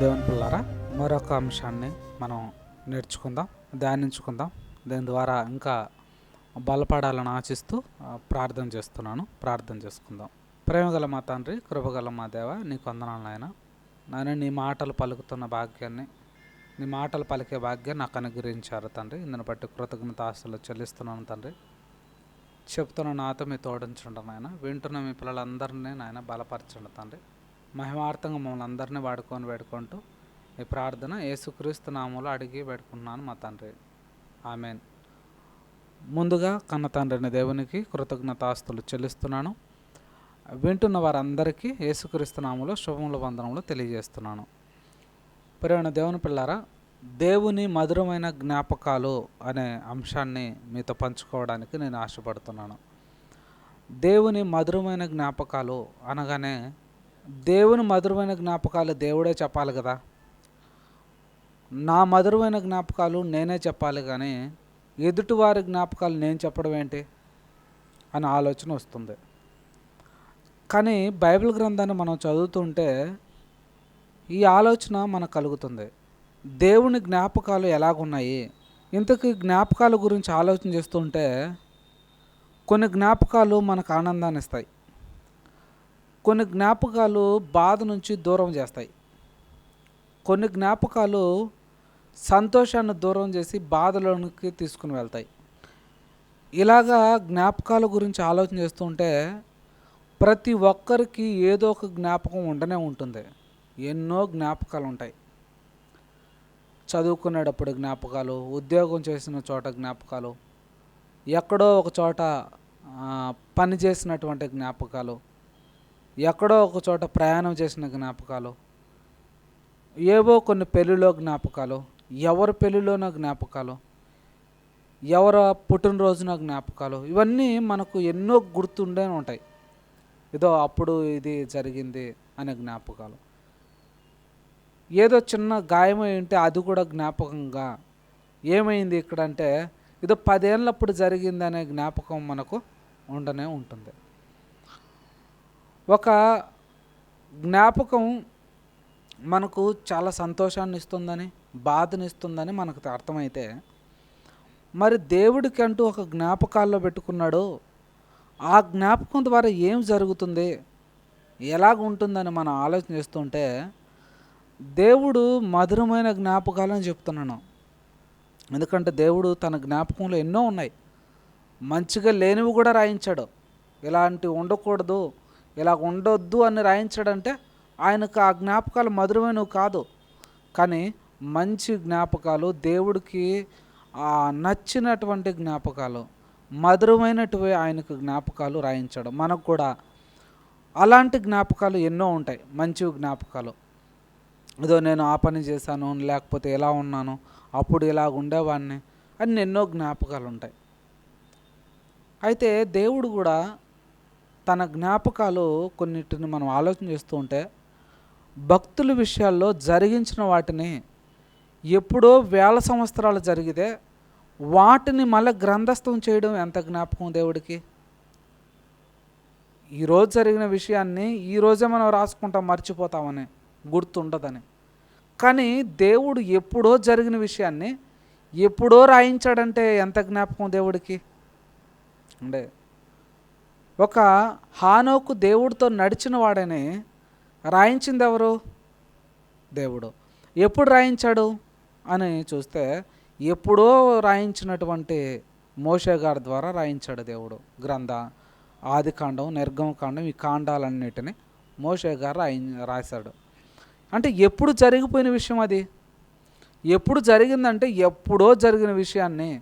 దేవుని పిల్లారా మరొక అంశాన్ని మనం నేర్చుకుందాం ధ్యానించుకుందాం. దీని ద్వారా ఇంకా బలపడాలని ఆశిస్తూ ప్రార్థన చేస్తున్నాను. ప్రార్థన చేసుకుందాం. ప్రేమగల మా తండ్రి కృపగల మా దేవ నీ వందనాలు నాయన. నాయన నీ మాటలు పలుకుతున్న భాగ్యాన్ని నీ మాటలు పలికే భాగ్యాన్ని నాకు అనుగ్రహించారు తండ్రి. ఇందుని బట్టి కృతజ్ఞత ఆశలు చెల్లిస్తున్నాను తండ్రి. చెప్తున్న నాతో మీ తోడించండి నాయన. వింటున్న మీ పిల్లలందరినీ నాయన బలపరచండి తండ్రి. మహిమార్థంగా మమ్మల్ని అందరినీ వాడుకొని వేడుకుంటూ ఈ ప్రార్థన యేసుక్రీస్తు నామంలో అడిగి పెట్టుకుంటున్నాను మా తండ్రి. ఆమెన్. ముందుగా కన్న తండ్రిని దేవునికి కృతజ్ఞతాస్తులు చెల్లిస్తున్నాను. వింటున్న వారందరికీ యేసుక్రీస్తునాములో శుభముల వందనములు తెలియజేస్తున్నాను. ప్రేమ దేవుని పిల్లారా దేవుని మధురమైన జ్ఞాపకాలు అనే అంశాన్ని మీతో పంచుకోవడానికి నేను ఆశపడుతున్నాను. దేవుని మధురమైన జ్ఞాపకాలు అనగానే దేవుని మధురమైన జ్ఞాపకాలు దేవుడే చెప్పాలి కదా? నా మధురమైన జ్ఞాపకాలు నేనే చెప్పాలి కానీ ఎదుటివారి జ్ఞాపకాలు నేను చెప్పడం ఏంటి? అనే ఆలోచన వస్తుంది. కానీ బైబిల్ గ్రంథాన్ని మనం చదువుతుంటే ఈ ఆలోచన మనకు కలుగుతుంది. దేవుని జ్ఞాపకాలు ఎలాగున్నాయి? ఇంతకీ జ్ఞాపకాల గురించి ఆలోచన చేస్తుంటే కొన్ని జ్ఞాపకాలు మనకు ఆనందాన్ని ఇస్తాయి. కొన్ని జ్ఞాపకాలు బాధ నుంచి దూరం చేస్తాయి. కొన్ని జ్ఞాపకాలు సంతోషాన్ని దూరం చేసి బాధలోనికి తీసుకుని వెళ్తాయి. ఇలాగా జ్ఞాపకాల గురించి ఆలోచన చేస్తుంటే ప్రతి ఒక్కరికి ఏదో ఒక జ్ఞాపకం ఉండనే ఉంటుంది. ఎన్నో జ్ఞాపకాలు ఉంటాయి. చదువుకునేటప్పుడు జ్ఞాపకాలు ఉద్యోగం చేసిన చోట జ్ఞాపకాలు ఎక్కడో ఒక చోట పని చేసినటువంటి జ్ఞాపకాలు ఎక్కడో ఒక చోట ప్రయాణం చేసిన జ్ఞాపకాలు ఏవో కొన్ని పెళ్ళిలో జ్ఞాపకాలు ఎవరి పెళ్ళిలోనో జ్ఞాపకాలు? ఎవరి పుట్టినరోజున జ్ఞాపకాలు? ఇవన్నీ మనకు ఎన్నో గుర్తుండే ఉంటాయి. ఏదో అప్పుడు ఇది జరిగింది అనే జ్ఞాపకాలు. ఏదో చిన్న గాయం ఉంటే అది కూడా జ్ఞాపకంగా. ఏమైంది ఇక్కడ అంటే ఏదో పదేళ్ళప్పుడు జరిగింది అనే జ్ఞాపకం మనకు ఉండనే ఉంటుంది. ఒక జ్ఞాపకం మనకు చాలా సంతోషాన్ని ఇస్తుందని బాధని ఇస్తుందని మనకు అర్థమైతే మరి దేవుడికి అంటూ ఒక జ్ఞాపకాల్లో పెట్టుకున్నాడు ఆ జ్ఞాపకం ద్వారా ఏం జరుగుతుంది ఎలాగ ఉంటుందని మనం ఆలోచన చేస్తుంటే దేవుడు మధురమైన జ్ఞాపకాలని చెప్తున్నాను ఎందుకంటే దేవుడు తన జ్ఞాపకంలో ఎన్నో ఉన్నాయి. మంచిగా లేనివి కూడా రాయించాడు. ఇలాంటివి ఉండకూడదు ఇలా ఉండొద్దు అని రాయించాడంటే ఆయనకు ఆ జ్ఞాపకాలు మధురమైనవి కాదు. కానీ మంచి జ్ఞాపకాలు దేవుడికి నచ్చినటువంటి జ్ఞాపకాలు మధురమైనటువంటి ఆయనకు జ్ఞాపకాలు రాయించడం. మనకు కూడా అలాంటి జ్ఞాపకాలు ఎన్నో ఉంటాయి మంచి జ్ఞాపకాలు. ఏదో నేను ఆ పని చేశాను లేకపోతే ఎలా ఉన్నాను అప్పుడు ఇలా ఉండేవాడిని అని ఎన్నో జ్ఞాపకాలు ఉంటాయి. అయితే దేవుడు కూడా తన జ్ఞాపకాలు కొన్నిటిని మనం ఆలోచన చేస్తూ ఉంటే భక్తుల విషయాల్లో జరిగించిన వాటిని ఎప్పుడో వేల సంవత్సరాలు జరిగితే వాటిని మళ్ళీ గ్రంథస్థం చేయడం ఎంత జ్ఞాపకం దేవుడికి? ఈరోజు జరిగిన విషయాన్ని ఈరోజే మనం రాసుకుంటాం మర్చిపోతామని గుర్తుండదని. కానీ దేవుడు ఎప్పుడో జరిగిన విషయాన్ని ఎప్పుడో రాయించాడంటే ఎంత జ్ఞాపకం దేవుడికి? అంటే ఒక హానోకు దేవుడితో నడిచిన వాడని రాయించింది ఎవరు? దేవుడు. ఎప్పుడు రాయించాడు? అని చూస్తే ఎప్పుడో రాయించినటువంటి మోషే గారి ద్వారా రాయించాడు దేవుడు గ్రంథ ఆదికాండం నిర్గమకాండం ఈ కాండాలన్నిటిని మోషే గారు రాయి రాశాడు. అంటే ఎప్పుడు జరిగిపోయిన విషయం అది? ఎప్పుడు జరిగిందంటే ఎప్పుడో జరిగిన విషయాన్ని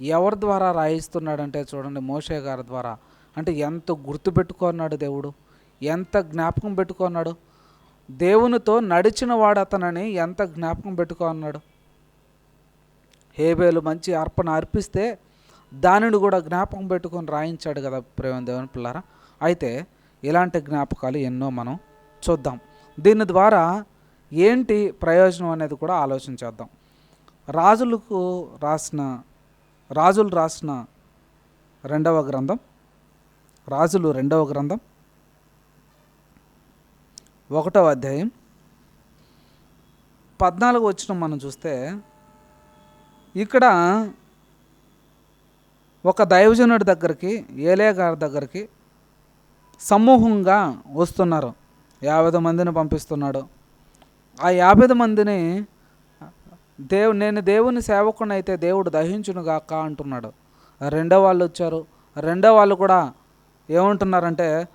ఎవరి ద్వారా రాయిస్తున్నాడంటే చూడండి మోషే గారి ద్వారా. అంటే ఎంత గుర్తుపెట్టుకున్నాడు దేవుడు? ఎంత జ్ఞాపకం పెట్టుకున్నాడు? దేవునితో నడిచిన వాడు అతనని ఎంత జ్ఞాపకం పెట్టుకున్నాడు? హేబేలు మంచి అర్పణ అర్పిస్తే దానిని కూడా జ్ఞాపకం పెట్టుకొని రాయించాడు కదా ప్రేమ దేవుని పిల్లారా? అయితే ఇలాంటి జ్ఞాపకాలు ఎన్నో మనం చూద్దాం. దీని ద్వారా ఏంటి ప్రయోజనం అనేది కూడా ఆలోచించేద్దాం రాజులకు రాసిన రాజులు రాసిన రెండవ గ్రంథం రాజులు రెండవ గ్రంథం ఒకటవ అధ్యాయం పద్నాలుగు వచ్చిన మనం చూస్తే ఇక్కడ ఒక దైవజనుడి దగ్గరికి ఏలే గారి దగ్గరికి సమూహంగా వస్తున్నారు. యాభై మందిని పంపిస్తున్నాడు. ఆ యాభై మందిని దేవు నేను దేవుని సేవకుని అయితే దేవుడు దహించును గాక అంటున్నాడు. రెండో వాళ్ళు వచ్చారు. రెండో వాళ్ళు కూడా ఏమంటున్నారంటే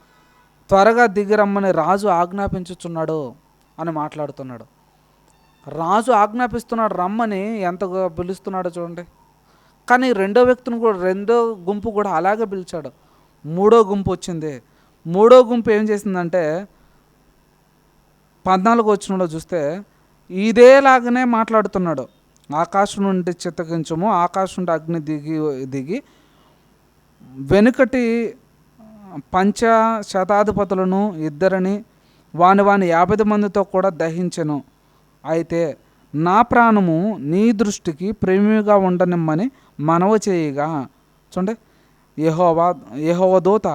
త్వరగా దిగిరమ్మని రాజు ఆజ్ఞాపించుచున్నాడు అని మాట్లాడుతున్నాడు. రాజు ఆజ్ఞాపిస్తున్నాడు రమ్మని ఎంత పిలుస్తున్నాడో చూడండి. కానీ రెండో వ్యక్తిని కూడా రెండో గుంపు కూడా అలాగే పిలిచాడు. మూడో గుంపు వచ్చింది. మూడో గుంపు ఏం చేసిందంటే పద్నాలుగు వచ్చినలో చూస్తే ఇదేలాగానే మాట్లాడుతున్నాడు. ఆకాశం నుండి చిత్తగించము ఆకాశం నుండి అగ్ని దిగి దిగి వెనుకటి పంచ శతాధిపతులను ఇద్దరిని వాని వాని యాభై మందితో కూడా దహించెను. అయితే నా ప్రాణము నీ దృష్టికి ప్రేమిగా ఉండనిమ్మని మనవ చేయగా. చూడండి. యహోవా యహోవ దూత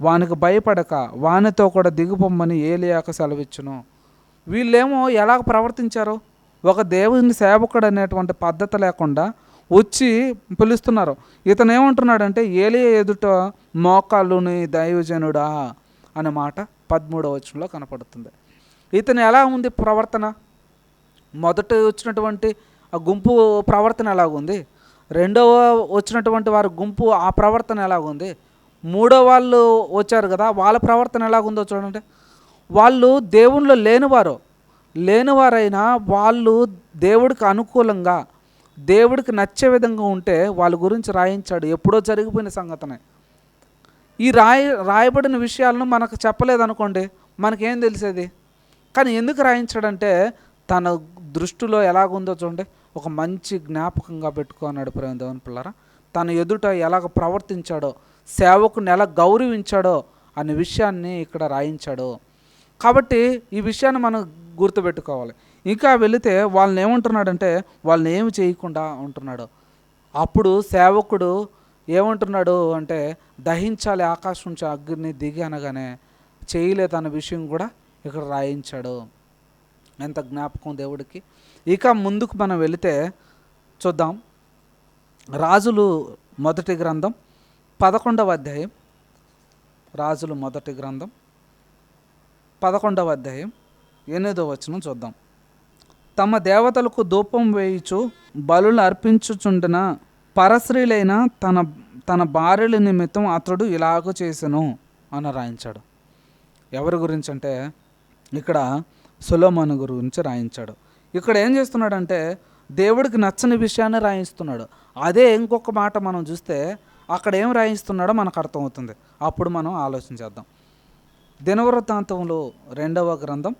వానికి భయపడక వానితో కూడా దిగుపొమ్మని ఏలియాక సెలవిచ్చును. వీళ్ళేమో ఎలా ప్రవర్తించారు? ఒక దేవుని సేవకుడు అనేటువంటి పద్ధతి లేకుండా వచ్చి పిలుస్తున్నారు. ఇతను ఏమంటున్నాడంటే ఏలియా ఎదుట మోకాళ్ళుని దైవజనుడా అనే మాట పదమూడవ వచనంలో కనపడుతుంది. ఇతను ఎలా ఉంది ప్రవర్తన? మొదట వచ్చినటువంటి ఆ గుంపు ప్రవర్తన ఎలాగుంది? రెండవ వచ్చినటువంటి వారి గుంపు ఆ ప్రవర్తన ఎలాగుంది? మూడో వాళ్ళు వచ్చారు కదా వాళ్ళ ప్రవర్తన ఎలాగుందో చూడండి. వాళ్ళు దేవునిలో లేనివారు. లేనివారైనా వాళ్ళు దేవుడికి అనుకూలంగా దేవుడికి నచ్చే విధంగా ఉంటే వాళ్ళ గురించి రాయించాడు. ఎప్పుడో జరిగిపోయిన సంగతనే ఈ రాయ రాయబడిన విషయాలను మనకు చెప్పలేదనుకోండి మనకేం తెలిసేది? కానీ ఎందుకు రాయించాడంటే తన దృష్టిలో ఎలాగుందో చూడండి. ఒక మంచి జ్ఞాపకంగా పెట్టుకున్నాడు ప్రేమ దేవుని పిల్లరా. తన ఎదుట ఎలాగ ప్రవర్తించాడో సేవకుని ఎలా గౌరవించాడో అనే విషయాన్ని ఇక్కడ రాయించాడు. కాబట్టి ఈ విషయాన్ని మనం గుర్తుపెట్టుకోవాలి. ఇంకా వెళితే వాళ్ళని ఏమంటున్నాడంటే వాళ్ళని ఏమి చేయకుండా ఉంటున్నాడు. అప్పుడు సేవకుడు ఏమంటున్నాడు అంటే దహించాలి ఆకాశం నుంచి అగ్ని దిగి అనగానే చేయలేదు అన్న విషయం కూడా ఇక్కడ రాయించాడు. ఎంత జ్ఞాపకం దేవుడికి. ఇక ముందుకు మనం వెళితే చూద్దాం. రాజులు మొదటి గ్రంథం పదకొండవ అధ్యాయం. రాజులు మొదటి గ్రంథం పదకొండవ అధ్యాయం ఎనిమిదో వచనం చూద్దాం. తమ దేవతలకు ధూపం వేయుచు బలులు అర్పించుచుండిన పరశ్రీలైన తన తన భార్యల నిమిత్తం అతడు ఇలాగ చేసెను అని రాయించాడు. ఎవరి గురించి అంటే ఇక్కడ సులోమాను గురించి రాయించాడు. ఇక్కడ ఏం చేస్తున్నాడంటే దేవుడికి నచ్చని విషయాన్ని రాయిస్తున్నాడు. అదే ఇంకొక మాట మనం చూస్తే అక్కడ ఏం రాయిస్తున్నాడో మనకు అర్థమవుతుంది. అప్పుడు మనం ఆలోచించేద్దాం దినవృత్తాంతంలో రెండవ గ్రంథం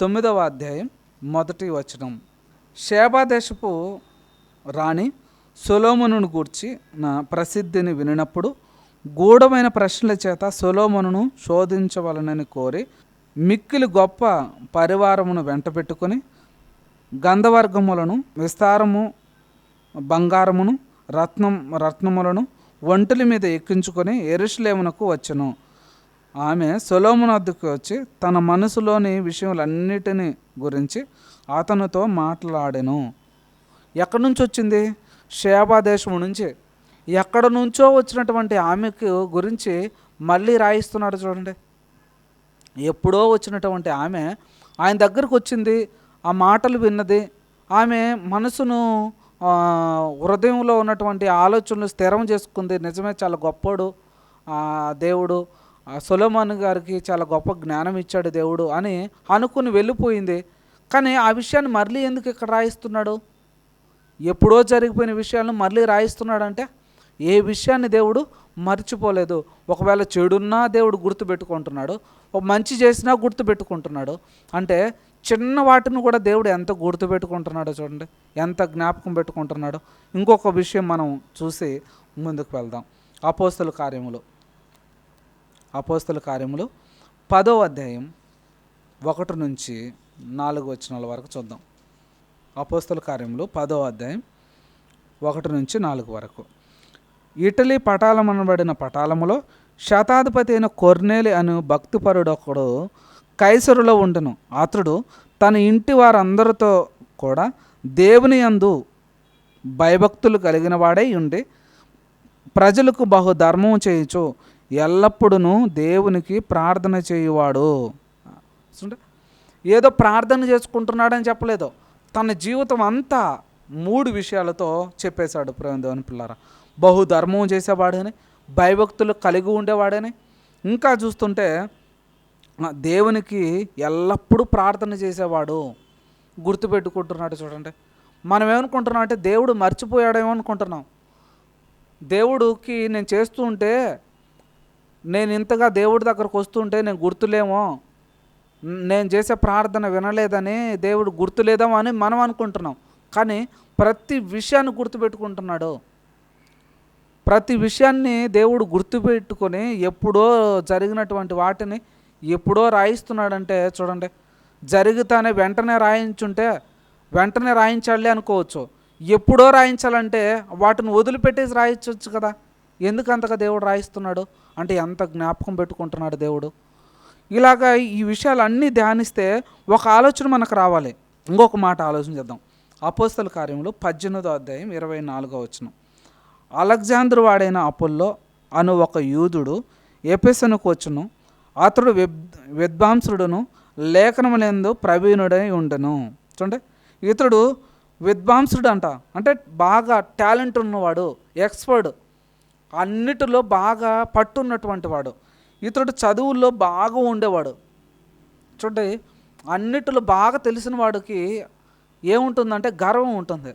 తొమ్మిదవ అధ్యాయం మొదటి వచనం. శేబాదేశపు రాణి సొలోమనును గూర్చి నా ప్రసిద్ధిని వినినప్పుడు గూఢమైన ప్రశ్నల చేత సొలోమనును శోధించవలనని కోరి మిక్కిలి గొప్ప పరివారమును వెంట పెట్టుకొని గంధవర్గములను విస్తారము బంగారమును రత్నం రత్నములను ఒంటల మీద ఎక్కించుకొని ఎరుషులేమునకు వచ్చెను. ఆమె సొలోమును వచ్చి తన మనసులోని విషయములన్నిటిని గురించి అతనితో మాట్లాడెను. ఎక్కడి నుంచి వచ్చింది? షేబా దేశం నుంచి. ఎక్కడ నుంచో వచ్చినటువంటి ఆమెకు గురించి మళ్ళీ రాయిస్తున్నాడు చూడండి. ఎప్పుడో వచ్చినటువంటి ఆమె ఆయన దగ్గరకు వచ్చింది. ఆ మాటలు విన్నది. ఆమె మనసును హృదయంలో ఉన్నటువంటి ఆలోచనలు స్థిరం చేసుకుంది. నిజమే చాలా గొప్పడు ఆ, దేవుడు. ఆ సొలమాన్ గారికి చాలా గొప్ప జ్ఞానం ఇచ్చాడు దేవుడు అని అనుకుని వెళ్ళిపోయింది. కానీ ఆ విషయాన్ని మళ్ళీ ఎందుకు ఇక్కడ రాయిస్తున్నాడు? ఎప్పుడో జరిగిపోయిన విషయాలను మళ్ళీ రాయిస్తున్నాడంటే ఏ విషయాన్ని దేవుడు మర్చిపోలేదు. ఒకవేళ చెడున్నా దేవుడు గుర్తుపెట్టుకుంటున్నాడు ఒక మంచి చేసినా గుర్తుపెట్టుకుంటున్నాడు అంటే చిన్న వాటిని కూడా దేవుడు ఎంత గుర్తుపెట్టుకుంటున్నాడో చూడండి. ఎంత జ్ఞాపకం పెట్టుకుంటున్నాడో. ఇంకొక విషయం మనం చూసి ముందుకు వెళ్దాం. అపోస్తుల కార్యములు. అపోస్తుల కార్యములు పదో అధ్యాయం ఒకటి నుంచి నాలుగు వచనాల వరకు చూద్దాం. అపోస్తుల కార్యములు పదో అధ్యాయం ఒకటి నుంచి నాలుగు వరకు. ఇటలీ పటాలం అనబడిన పటాలములో శతాధిపతి అయిన కొర్నేలి అను భక్తిపరుడొకడు కైసరులో ఉండెను. అతడు తన ఇంటి వారందరితో కూడా దేవుని యందు భయభక్తులు కలిగిన వాడై ఉండి ప్రజలకు బహు ధర్మం ఎల్లప్పుడూ దేవునికి ప్రార్థన చేయువాడు. ఏదో ప్రార్థన చేసుకుంటున్నాడని చెప్పలేదు. తన జీవితం అంతా మూడు విషయాలతో చెప్పేశాడు ప్రేమదేవని పిల్లారా. బహు ధర్మం చేసేవాడని భయభక్తులు కలిగి ఉండేవాడని. ఇంకా చూస్తుంటే దేవునికి ఎల్లప్పుడూ ప్రార్థన చేసేవాడు. గుర్తుపెట్టుకుంటున్నాడు చూడండి. మనం ఏమనుకుంటున్నాం అంటే దేవుడు మర్చిపోయాడేమో అనుకుంటున్నాం. దేవుడికి నేను చేస్తూ ఉంటే నేను ఇంతగా దేవుడి దగ్గరకు వస్తుంటే నేను గుర్తులేమో. నేను చేసే ప్రార్థన వినలేదని దేవుడు గుర్తులేదామో అని మనం అనుకుంటున్నాం కానీ ప్రతి విషయాన్ని గుర్తుపెట్టుకుంటున్నాడు. ప్రతి విషయాన్ని దేవుడు గుర్తుపెట్టుకొని ఎప్పుడో జరిగినటువంటి వాటిని ఎప్పుడో రాయిస్తున్నాడంటే చూడండి జరుగుతానే వెంటనే రాయించుంటే వెంటనే రాయించాలి అనుకోవచ్చు. ఎప్పుడో రాయించాలంటే వాటిని వదిలిపెట్టేసి రాయించవచ్చు కదా. ఎందుకంతగా దేవుడు రాయిస్తున్నాడు? అంటే ఎంత జ్ఞాపకం పెట్టుకుంటున్నాడు దేవుడు? ఇలాగా ఈ విషయాలన్నీ ధ్యానిస్తే ఒక ఆలోచన మనకు రావాలి. ఇంకొక మాట ఆలోచన చేద్దాం. అపోస్తల కార్యములు పద్దెనిమిదో అధ్యాయం ఇరవై నాలుగో వచ్చినాం అలెగ్జాంద్రు వాడైన అపోల్లో అను ఒక యూదుడు ఎపెసనుకు వచ్చును. అతడు విద్ విద్వాంసుడును లేఖనములందు ప్రవీణుడై ఉండను. చూడండి. ఇతడు విద్వాంసుడు అంట అంటే బాగా టాలెంట్ ఉన్నవాడు ఎక్స్పర్ట్. అన్నిటిలో బాగా పట్టున్నటువంటి వాడు. ఇతడు చదువుల్లో బాగా ఉండేవాడు. చూడండి. అన్నిటిలో బాగా తెలిసిన వాడికి ఏముంటుందంటే గర్వం ఉంటుంది.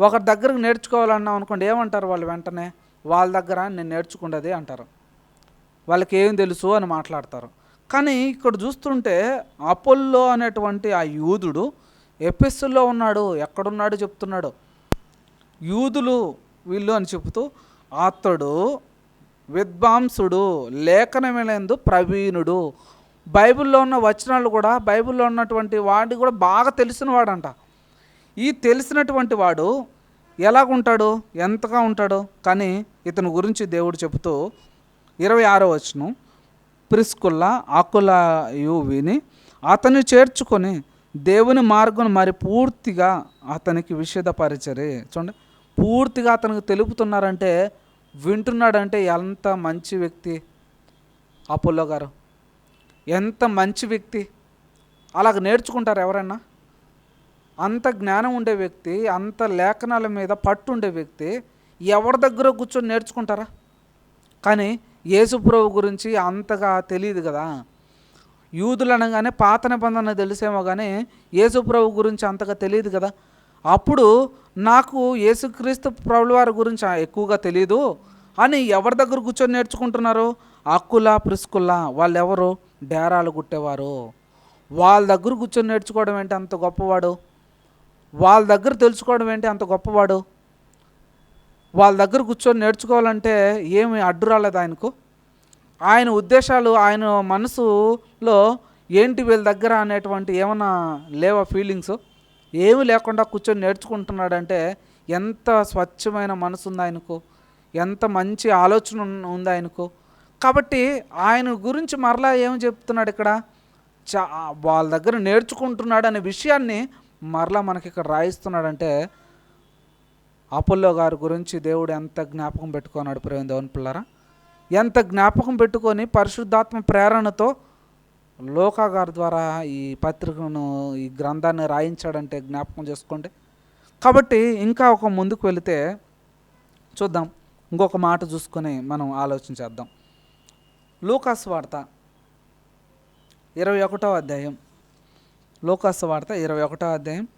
ఒకరి దగ్గరకు నేర్చుకోవాలన్నాం అనుకోండి ఏమంటారు వాళ్ళు వెంటనే? వాళ్ళ దగ్గర నేను నేర్చుకున్నది అంటారు. వాళ్ళకి ఏం తెలుసు అని మాట్లాడతారు. కానీ ఇక్కడ చూస్తుంటే అపోల్లో అనేటువంటి ఆ యూదుడు ఎపిస్సుల్లో ఉన్నాడు ఎక్కడున్నాడు చెప్తున్నాడు. యూదులు వీళ్ళు అని చెబుతూ అతడు విద్వాంసుడు లేఖనమేందు ప్రవీణుడు. బైబిల్లో ఉన్న వచనాలు కూడా బైబిల్లో ఉన్నటువంటి వాటి కూడా బాగా తెలిసిన వాడంట ఈ తెలిసినటువంటి వాడు ఎలాగుంటాడు? ఎంతగా ఉంటాడు? కానీ ఇతని గురించి దేవుడు చెబుతూ ఇరవై ఆరో వచనం ప్రిస్కుల్ల ఆకులయు విని అతన్ని చేర్చుకొని దేవుని మార్గం మరి పూర్తిగా అతనికి విషదపరిచరే. చూడండి పూర్తిగా అతనికి తెలుపుతున్నారంటే వింటున్నాడంటే ఎంత మంచి వ్యక్తి అపోలో గారు? ఎంత మంచి వ్యక్తి? అలాగ నేర్చుకుంటారు ఎవరైనా అంత జ్ఞానం ఉండే వ్యక్తి అంత లేఖనాల మీద పట్టు ఉండే వ్యక్తి ఎవరి దగ్గర కూర్చొని నేర్చుకుంటారా? కానీ యేసుప్రభు గురించి అంతగా తెలియదు కదా. యూదులు అనగానే పాత నిబంధన తెలిసేమో కానీ యేసుప్రభు గురించి అంతగా తెలియదు కదా. అప్పుడు నాకు యేసుక్రీస్తు ప్రభుల వారి గురించి ఎక్కువగా తెలియదు అని ఎవరి దగ్గర కూర్చొని నేర్చుకుంటున్నారు? అక్కుల ప్రిస్కుల్లా వాళ్ళు ఎవరు డేరాలు కుట్టేవారు. వాళ్ళ దగ్గర కూర్చొని నేర్చుకోవడం ఏంటి అంత గొప్పవాడు? వాళ్ళ దగ్గర తెలుసుకోవడం ఏంటి అంత గొప్పవాడు? వాళ్ళ దగ్గర కూర్చొని నేర్చుకోవాలంటే ఏమి అడ్డు రాలేదు ఆయనకు? ఆయన ఉద్దేశాలు ఆయన మనసులో ఏంటి వీళ్ళ దగ్గర అనేటువంటి ఏమైనా లేవా ఫీలింగ్స్ ఏమి లేకుండా కూర్చొని నేర్చుకుంటున్నాడంటే ఎంత స్వచ్ఛమైన మనసు ఉంది ఆయనకు? ఎంత మంచి ఆలోచన ఉంది ఆయనకు? కాబట్టి ఆయన గురించి మరలా ఏమి చెప్తున్నాడు ఇక్కడ? చా వాళ్ళ దగ్గర నేర్చుకుంటున్నాడు అనే విషయాన్ని మరలా మనకి ఇక్కడ రాయిస్తున్నాడంటే అపోల్లో గారి గురించి దేవుడు ఎంత జ్ఞాపకం పెట్టుకున్నాడు ప్రేమ దేవుని పిల్లరా? ఎంత జ్ఞాపకం పెట్టుకొని పరిశుద్ధాత్మ ప్రేరణతో లోకా గారి ద్వారా ఈ పత్రికను ఈ గ్రంథాన్ని రాయించాడంటే జ్ఞాపకం చేసుకోండి. కాబట్టి ఇంకా ఒక ముందుకు వెళితే చూద్దాం. ఇంకొక మాట చూసుకొని మనం ఆలోచన చేద్దాం. లూకాస్ వార్త ఇరవై ఒకటో అధ్యాయం. లూకాస్ వార్త ఇరవై ఒకటో అధ్యాయం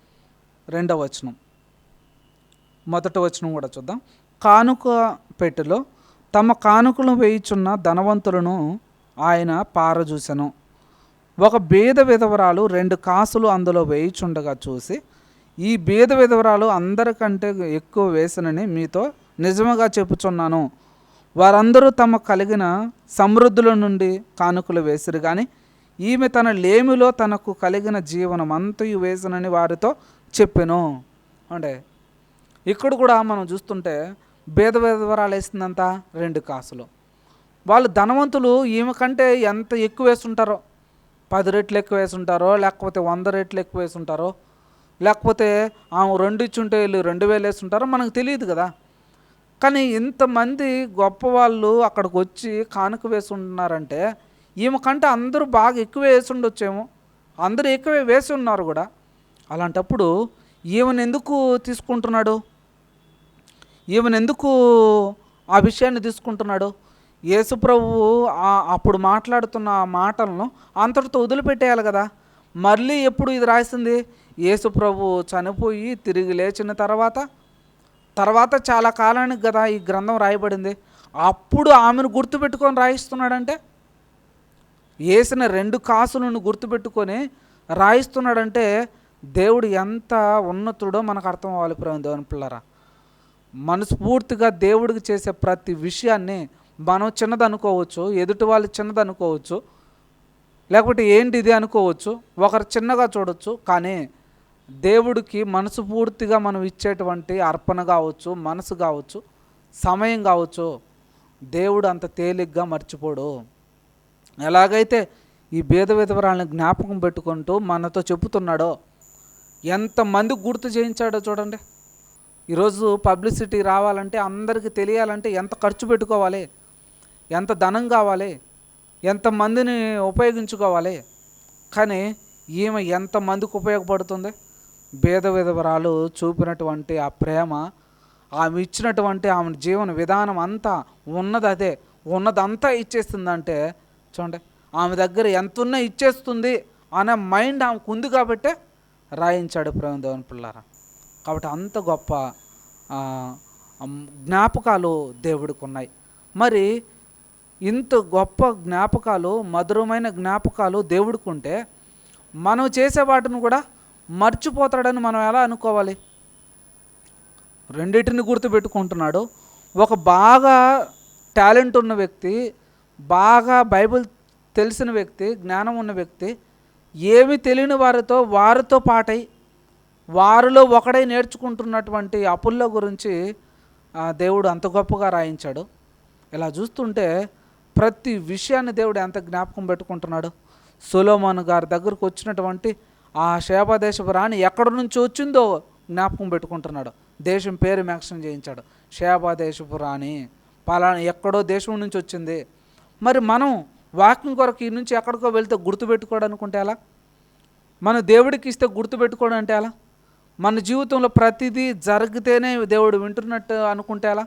రెండవ వచనం. మొదటి వచనం కూడా చూద్దాం. కానుక పెట్టెలో తమ కానుకలు వేయుచున్న ధనవంతులను ఆయన పారజూసెను. ఒక బీద విధవరాలు రెండు కాసులు అందులో వేయుచుండగా చూసి ఈ బీద విధవరాలు అందరికంటే ఎక్కువ వేసనని మీతో నిజముగా చెప్పుచున్నాను. వారందరూ తమ కలిగిన సమృద్ధుల నుండి కానుకలు వేసిరు కానీ ఈమె తన లేమిలో తనకు కలిగిన జీవనం అంతయు వేసినని వారితో చెప్పెను. అంటే ఇక్కడ కూడా మనం చూస్తుంటే భేద వివరాలు వేసిందంతా రెండు కాసులు. వాళ్ళు ధనవంతులు ఈమె కంటే ఎంత ఎక్కువ వేస్తుంటారో పది రెట్లు ఎక్కువ వేసుంటారో లేకపోతే వంద రెట్లు ఎక్కువ వేసుంటారో లేకపోతే ఆమె రెండు ఇచ్చుంటే వీళ్ళు రెండు వేలు వేస్తుంటారో మనకు తెలియదు కదా. కానీ ఇంతమంది గొప్పవాళ్ళు అక్కడికి వచ్చి కానుక వేసి ఉంటున్నారంటే ఈమె కంటే అందరూ బాగా ఎక్కువ వేసి ఉండొచ్చేమో. అందరూ ఎక్కువే వేసి ఉన్నారు కూడా. అలాంటప్పుడు ఈమెను ఎందుకు తీసుకుంటున్నాడు? ఈమెను ఎందుకు ఆ విషయాన్ని తీసుకుంటున్నాడు? యేసుప్రభువు అప్పుడు మాట్లాడుతున్న ఆ మాటలను అంతటితో వదిలిపెట్టేయాలి కదా. మళ్ళీ ఎప్పుడు ఇది రాసింది? యేసుప్రభు చనిపోయి తిరిగి లేచిన తర్వాత? తర్వాత చాలా కాలానికి కదా ఈ గ్రంథం రాయబడింది. అప్పుడు ఆమెను గుర్తుపెట్టుకొని రాయిస్తున్నాడంటే వేసిన రెండు కాసులను గుర్తుపెట్టుకొని రాయిస్తున్నాడంటే దేవుడు ఎంత ఉన్నతుడో మనకు అర్థం అవ్వాలి ప్రేమ దేవుని పిల్లరా. మనస్ఫూర్తిగా దేవుడికి చేసే ప్రతి విషయాన్ని మనం చిన్నదనుకోవచ్చు ఎదుటి వాళ్ళు చిన్నదనుకోవచ్చు లేకపోతే ఏంటి ఇది అనుకోవచ్చు ఒకరు చిన్నగా చూడొచ్చు కానీ దేవుడికి మనసు పూర్తిగా మనం ఇచ్చేటువంటి అర్పణ కావచ్చు మనసు కావచ్చు సమయం కావచ్చు దేవుడు అంత తేలిగ్గా మర్చిపోడు. ఎలాగైతే ఈ భేద విధవరాలను జ్ఞాపకం పెట్టుకుంటూ మనతో చెబుతున్నాడో ఎంతమంది గుర్తు చేయించాడో చూడండి. ఈరోజు పబ్లిసిటీ రావాలంటే అందరికీ తెలియాలంటే ఎంత ఖర్చు పెట్టుకోవాలి ఎంత ధనం కావాలి ఎంతమందిని ఉపయోగించుకోవాలి. కానీ ఈమె ఎంతమందికి ఉపయోగపడుతుంది? భేద విధవరాలు చూపినటువంటి ఆ ప్రేమ ఆమె ఇచ్చినటువంటి ఆమె జీవన విధానం అంతా ఉన్నది అదే ఉన్నదంతా ఇచ్చేస్తుందంటే చూడండి ఆమె దగ్గర ఎంత ఉన్నా ఇచ్చేస్తుంది అనే మైండ్ ఆమెకు ఉంది కాబట్టే రాయించాడు ప్రేమ దేవుని పిల్లారా. కాబట్టి అంత గొప్ప జ్ఞాపకాలు దేవుడికి ఉన్నాయి. మరి ఇంత గొప్ప జ్ఞాపకాలు మధురమైన జ్ఞాపకాలు దేవుడికి ఉంటే మనం చేసే వాటిని కూడా మర్చిపోతాడని మనం ఎలా అనుకోవాలి? రెండింటిని గుర్తుపెట్టుకుంటున్నాడు. ఒక బాగా టాలెంట్ ఉన్న వ్యక్తి బాగా బైబిల్ తెలిసిన వ్యక్తి జ్ఞానం ఉన్న వ్యక్తి ఏమి తెలియని వారితో వారితో పాటై వారిలో ఒకడై నేర్చుకుంటున్నటువంటి అపుల్ల గురించి ఆ, దేవుడు అంత గొప్పగా రాయించాడు. ఇలా చూస్తుంటే ప్రతి విషయాన్ని దేవుడు ఎంత జ్ఞాపకం పెట్టుకుంటున్నాడు. సులోమన్ గారి దగ్గరకు వచ్చినటువంటి ఆ శేభాదేశపు రాణి ఎక్కడి నుంచి వచ్చిందో జ్ఞాపకం పెట్టుకుంటున్నాడు. దేశం పేరు మ్యాక్సిమం చేయించాడు. శేభాదేశపు రాణి. పలానా ఎక్కడో దేశం నుంచి వచ్చింది. మరి మనం వాకింగ్ కొరకు ఈ నుంచి ఎక్కడికో వెళ్తే గుర్తుపెట్టుకోవడం అనుకుంటే ఎలా? మన దేవుడికి ఇస్తే గుర్తుపెట్టుకోవడం అంటే ఎలా? మన జీవితంలో ప్రతిదీ జరిగితేనే దేవుడు వింటున్నట్టు అనుకుంటే ఎలా?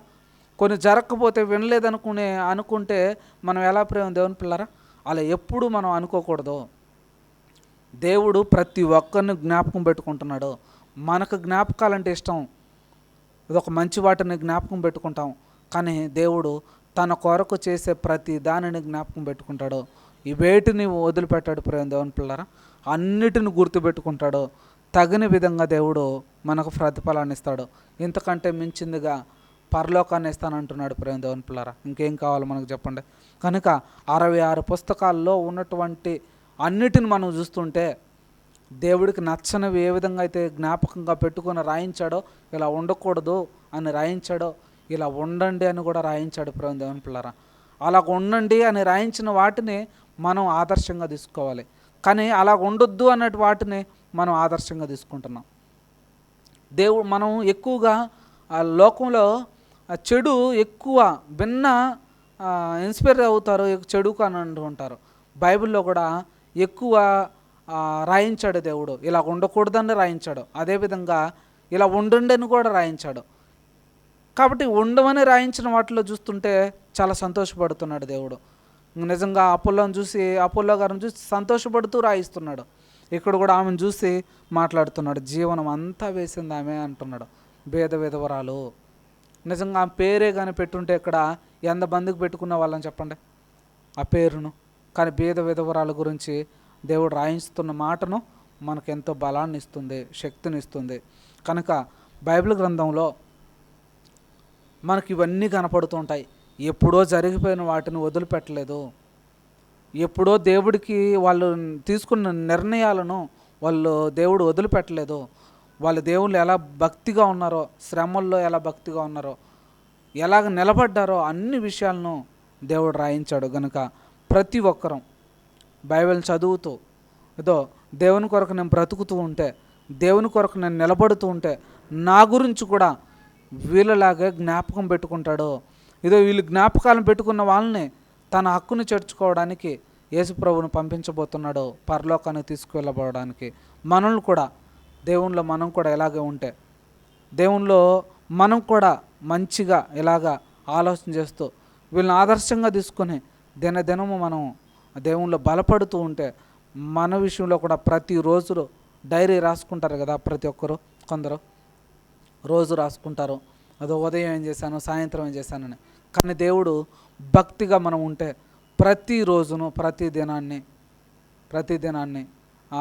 కొన్ని జరగకపోతే వినలేదనుకునే అనుకుంటే మనం ఎలా ప్రేమ దేవుని పిల్లరా? అలా ఎప్పుడు మనం అనుకోకూడదు. దేవుడు ప్రతి ఒక్కరిని జ్ఞాపకం పెట్టుకుంటున్నాడు. మనకు జ్ఞాపకాలంటే ఇష్టం. ఇదొక మంచి వాటిని జ్ఞాపకం పెట్టుకుంటాం. కానీ దేవుడు తన కొరకు చేసే ప్రతి దానిని జ్ఞాపకం పెట్టుకుంటాడు. ఈ వేటిని వదిలిపెట్టాడు ప్రేమ దేవుని పిల్లరా. అన్నిటిని గుర్తుపెట్టుకుంటాడు తగిన విధంగా దేవుడు మనకు ప్రతిఫలాన్ని ఇస్తాడు. ఇంతకంటే మించిందిగా పరలోకాన్ని ఇస్తానంటున్నాడు ప్రేమ దేవుని పిల్లరా. ఇంకేం కావాలి మనకు చెప్పండి. కనుక అరవై ఆరు పుస్తకాల్లో ఉన్నటువంటి అన్నిటిని మనం చూస్తుంటే దేవుడికి నచ్చనివి ఏ విధంగా అయితే జ్ఞాపకంగా పెట్టుకొని రాయించాడో ఇలా ఉండకూడదు అని రాయించాడో ఇలా ఉండండి అని కూడా రాయించాడు ప్రేమ దేవుని పిల్లరా. అలా ఉండండి అని రాయించిన వాటిని మనం ఆదర్శంగా తీసుకోవాలి. కానీ అలా ఉండొద్దు అన్నటి వాటిని మనం ఆదర్శంగా తీసుకుంటున్నాం. దేవుడు మనం ఎక్కువగా ఆ లోకంలో చెడు ఎక్కువ భిన్న ఇన్స్పైర్ అవుతారు చెడుకు అని అంటుంటారు బైబిల్లో కూడా ఎక్కువ రాయించాడు దేవుడు. ఇలా ఉండకూడదని రాయించాడు. అదేవిధంగా ఇలా ఉండండి అని కూడా రాయించాడు. కాబట్టి ఉండమని రాయించిన వాటిలో చూస్తుంటే చాలా సంతోషపడుతున్నాడు దేవుడు. నిజంగా అపోలోని చూసి అపోలో గారిని చూసి సంతోషపడుతూ రాయిస్తున్నాడు. ఇక్కడ కూడా ఆమెను చూసి మాట్లాడుతున్నాడు. జీవనం అంతా వేసింది ఆమె అంటున్నాడు. భేద విధవరాలు. నిజంగా ఆ పేరే కానీ పెట్టుంటే ఇక్కడ ఎంత మందికి పెట్టుకున్న వాళ్ళని చెప్పండి? ఆ పేరును. కానీ భేద విధవరాల గురించి దేవుడు రాయిస్తున్న మాటను మనకు ఎంతో బలాన్ని ఇస్తుంది శక్తిని ఇస్తుంది కనుక బైబిల్ గ్రంథంలో మనకి ఇవన్నీ కనపడుతుంటాయి. ఎప్పుడో జరిగిపోయిన వాటిని వదిలిపెట్టలేదు. ఎప్పుడో దేవుడికి వాళ్ళు తీసుకున్న నిర్ణయాలను వాళ్ళు దేవుడు వదిలిపెట్టలేదు. వాళ్ళ దేవుళ్ళు ఎలా భక్తిగా ఉన్నారో శ్రమల్లో ఎలా భక్తిగా ఉన్నారో ఎలాగ నిలబడ్డారో అన్ని విషయాలను దేవుడు రాయించాడు గనుక ప్రతి ఒక్కరం బైబిల్ చదువుతూ ఏదో దేవుని కొరకు నేను బ్రతుకుతూ ఉంటే దేవుని కొరకు నేను నిలబడుతూ ఉంటే నా గురించి కూడా వీళ్ళలాగే జ్ఞాపకం పెట్టుకుంటాడో. ఇదో వీళ్ళు జ్ఞాపకాలను పెట్టుకున్న వాళ్ళని తన హక్కును చేర్చుకోవడానికి యేసుప్రభును పంపించబోతున్నాడో పరలోకానికి తీసుకువెళ్ళబోవడానికి. మనల్ని కూడా దేవుణ్ణిలో మనం కూడా ఎలాగే ఉంటే దేవుణ్ణిలో మనం కూడా మంచిగా ఇలాగా ఆలోచన చేస్తూ వీళ్ళని ఆదర్శంగా తీసుకొని దినదినము మనం దేవుణ్ణిలో బలపడుతూ ఉంటే మన విషయంలో కూడా ప్రతిరోజు డైరీ రాసుకుంటారు కదా ప్రతి ఒక్కరు కొందరు. రోజు రాసుకుంటారు. అదో ఉదయం ఏం చేశాను సాయంత్రం ఏం చేశానని. కానీ దేవుడు భక్తిగా మనం ఉంటే ప్రతి రోజును ప్రతి దినాన్ని ప్రతి దినాన్ని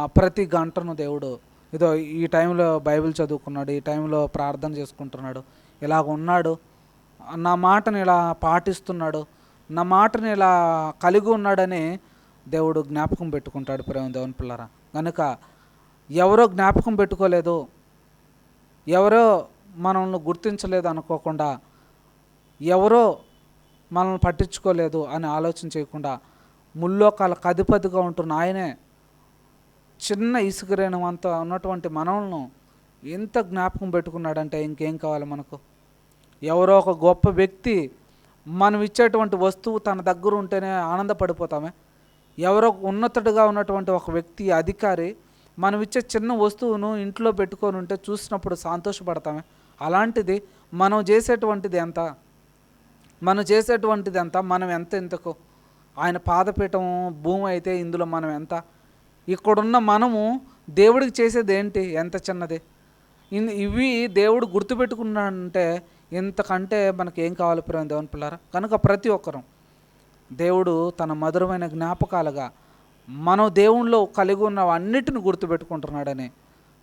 ప్రతి గంటను దేవుడు ఏదో ఈ టైంలో బైబిల్ చదువుకున్నాడు ఈ టైంలో ప్రార్థన చేసుకుంటున్నాడు ఇలాగ ఉన్నాడు. నా మాటని ఇలా పాటిస్తున్నాడు నా మాటని ఇలా కలిగి ఉన్నాడని దేవుడు జ్ఞాపకం పెట్టుకుంటాడు ప్రేమ దేవుని పిల్లరా. కనుక ఎవరో జ్ఞాపకం పెట్టుకోలేదు ఎవరో మనల్ని గుర్తించలేదు అనుకోకుండా ఎవరో మనల్ని పట్టించుకోలేదు అని ఆలోచన చేయకుండా ముల్లోకాలకు అధిపతిగా ఉంటున్న ఆయనే చిన్న ఇసుకరేణం అంత ఉన్నటువంటి మనల్ని ఎంత జ్ఞాపకం పెట్టుకున్నాడంటే ఇంకేం కావాలి మనకు? ఎవరో ఒక గొప్ప వ్యక్తి మనం ఇచ్చేటువంటి వస్తువు తన దగ్గర ఉంటేనే ఆనందపడిపోతామే. ఎవరో ఉన్నతుడిగా ఉన్నటువంటి ఒక వ్యక్తి అధికారి మనం ఇచ్చే చిన్న వస్తువును ఇంట్లో పెట్టుకొని ఉంటే చూసినప్పుడు సంతోషపడతామే. అలాంటిది మనం చేసేటువంటిది ఎంత? మనం చేసేటువంటిది ఎంత? మనం ఎంత ఎంతకు ఆయన పాదపీఠం భూమి అయితే ఇందులో మనం ఎంత? ఇక్కడున్న మనము దేవుడికి చేసేది ఏంటి? ఎంత చిన్నది? ఇన్- ఇవి దేవుడు గుర్తుపెట్టుకున్నాడంటే ఇంతకంటే మనకి ఏం కావాలి ప్రేమ దేవుని పిల్లారా? కనుక ప్రతి ఒక్కరూ దేవుడు తన మధురమైన జ్ఞాపకాలుగా మనం దేవునిలో కలిగి ఉన్న అన్నిటిని గుర్తుపెట్టుకుంటున్నాడని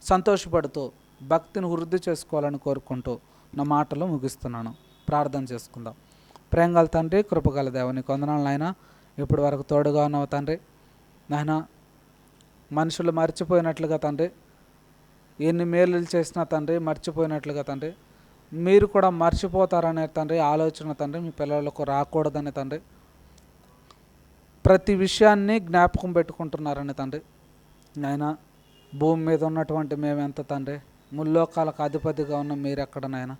సంతోషపడుతూ భక్తిని వృద్ధి చేసుకోవాలని కోరుకుంటూ నా మాటలు ముగిస్తున్నాను. ప్రార్థన చేసుకుందాం. ప్రేంగల తండ్రి కృపగల దేవుని కొందనాలు నాయన. ఇప్పటి వరకు తోడుగా ఉన్నావు తండ్రి. నాయన మనుషులు మర్చిపోయినట్లుగా తండ్రి. ఎన్ని మేలులు చేసినా తండ్రి మర్చిపోయినట్లుగా తండ్రి. మీరు కూడా మర్చిపోతారనే తండ్రి ఆలోచన తండ్రి. మీ పిల్లలకు రాకూడదని తండ్రి. ప్రతి విషయాన్ని జ్ఞాపకం పెట్టుకుంటున్నారని తండ్రి. నాయన భూమి మీద ఉన్నటువంటి మేమెంత తండ్రి? ముల్లోకాలకు అధిపతిగా ఉన్న మీరెక్కడ నాయన?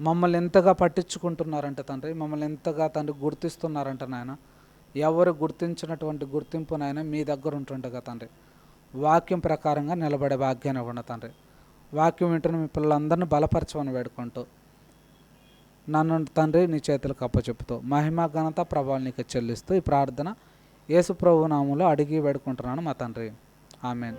మమ్మల్ని ఎంతగా పట్టించుకుంటున్నారంట తండ్రి? మమ్మల్ని ఎంతగా తండ్రి గుర్తిస్తున్నారంట నాయన? ఎవరు గుర్తించినటువంటి గుర్తింపు నాయన మీ దగ్గర ఉంటుండగా తండ్రి? వాక్యం ప్రకారంగా నిలబడే భాగ్యాన్ని ఇవ్వండి తండ్రి. వాక్యం వింటున్న మీ పిల్లలందరినీ బలపరచమని వేడుకుంటూ నన్ను తండ్రి నీ చేతులకు అప్పచెప్పుతూ మహిమ ఘనత ప్రభావం నీకు చెల్లిస్తూ ఈ ప్రార్థన యేసు ప్రభు నామంలో అడిగి వేడుకుంటున్నాను మా తండ్రి. ఆమెన్.